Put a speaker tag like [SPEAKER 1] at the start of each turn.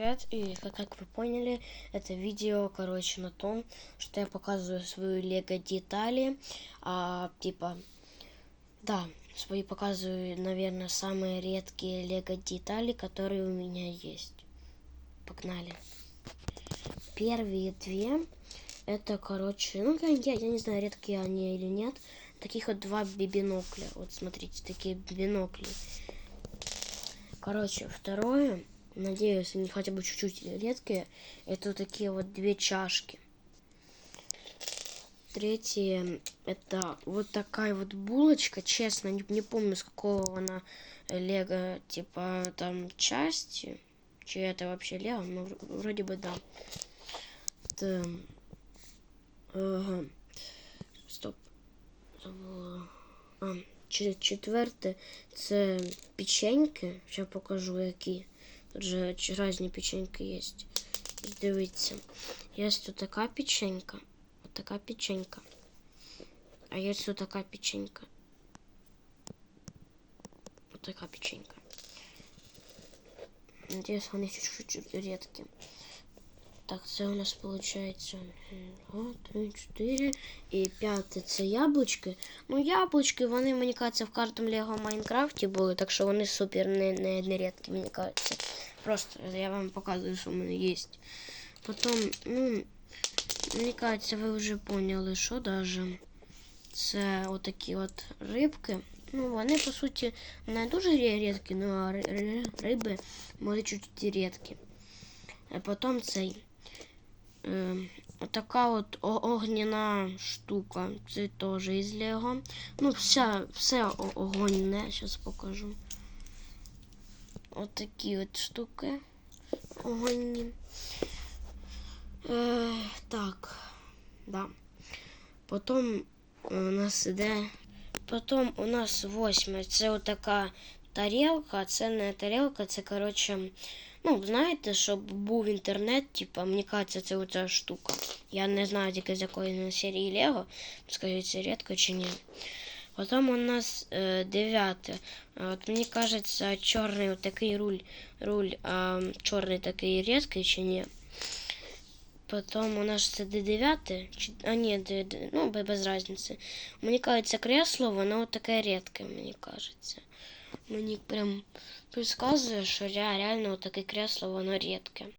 [SPEAKER 1] привет! И как, как вы поняли, это видео, короче, на том, что я показываю свою лего детали, а, типа, да, свои показываю, наверное, самые редкие лего детали, которые у меня есть. Погнали. Первые две, это, короче, ну, я, я не знаю, редкие они или нет, таких вот два би- бинокля, вот смотрите, такие бинокли. Короче, второе, надеюсь, они хотя бы чуть-чуть редкие, это такие вот две чашки. Третье, это вот такая вот булочка, честно, не, не помню, с какого она лего, типа, там, части, чья это вообще лего, вр- вроде бы да. Это, ага. Стоп. Забула. А, че- четверте, це печеньки. Зараз покажу які. Тут же ч- різні печеньки є. Дивіться. Є тут така печенька. От така печенька. А є тут така печенька. От така печенька. Надеюсь, вони чуть-чуть редкі. Так, це у нас виходить 2, 3, 4 і п'яте це яблучки. Ну, яблучки, вони, мені кажеться, в картом Лего Майнкрафті були, так що вони супер не, не, не рідкі, мені кажеться. Просто я вам показую, що в мене є. Потім, ну, мені кажеться, ви вже поняли, що даже це отакі от рибки. Ну, вони, по суті, не дуже рі- рідкі, ну, а ри- ри- риби може чуть рідкі. А потім цей. Е, така от огняна штука. Це теж із Лего. Ну, вся, все о- огонне, зараз покажу. От от штуки огонні. Е, так, да. Потім у нас іде. Потім у нас восьме. Це отака тарілка. Це не тарілка, це коротше. Ну, знаєте, щоб був інтернет, типа, мені кажеться, це оця штука. Я не знаю тільки з якої серії Лего, скажіть, це рідко чи ні. Потім у нас е, дев'яте. От мені кажеться, чорний такий руль, руль а, чорний такий рідкий чи ні. Потім у нас це дев'яте, чи- а ні, де- де- ну, без різниці. Мені кажеться, кресло, воно таке рідке, мені кажеться. Мені прям підказує, що ре- реально таке кресло, воно рідке.